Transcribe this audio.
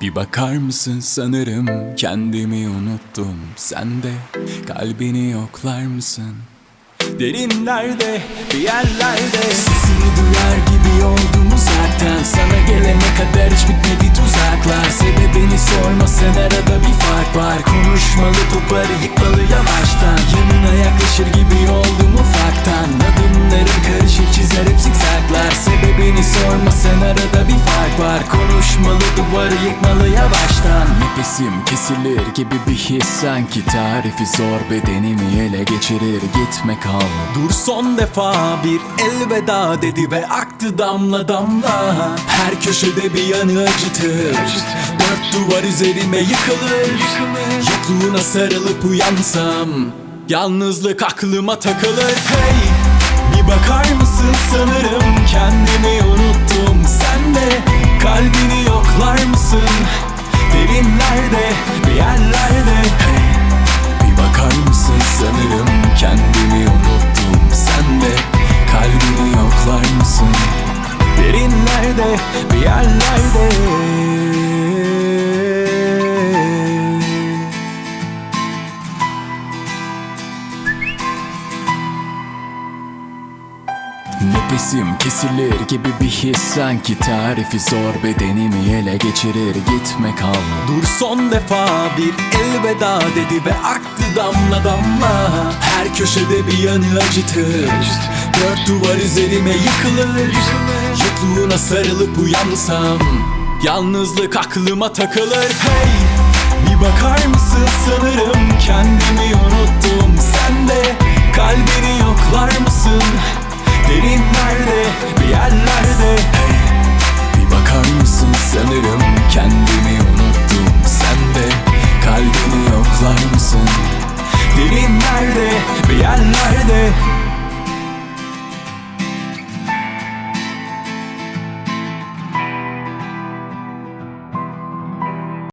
Bir bakar mısın sanırım kendimi unuttum. Sen de kalbini yoklar mısın? Derinlerde bir yerlerde. Sesini duyar gibi oldum uzaktan. Sana gelene kadar hiç bitmedi tuzaklar. Sebebini sormasan arada bir fark var. Konuşmalı duvarı yıkmalı yavaştan. Yanına yaklaşır gibi oldum ufaktan. Adımlarım karışık çizer hep zikzaklar Sebebini sormasan arada bir fark var Konuşmalı duvarı yıkmalı yavaştan. Nefesim kesilir gibi bir his. Sanki Tarifi zor bedenimi ele geçirir. Gitme kal. Dur son defa bir elveda dedi ve aktı damla damla. Her köşede bir yanı acıtır. Dört duvar üzerime yıkılır. Yokluğuna sarılıp uyansam Yalnızlık aklıma takılır. Hey bir bakar mısın? Sanırım kendimi unuttum Derinlerde bir yerlerde. Hey bir bakar mısın? Sanırım kendimi unuttum. Sen de kalbini yoklar mısın? Derinlerde bir yerlerde Nefesim kesilir gibi bir his. Sanki Tarifi zor bedenimi ele geçirir. Gitme kal Dur son defa bir elveda dedi ve aktı damla damla. Her köşede bir yanı acıtır. Dört duvar üzerime yıkılır. Yokluğuna sarılıp uyansam Yalnızlık aklıma takılır. Hey bir bakar mısın sanırım saklar mısın? Derinlerde, bir yerlerde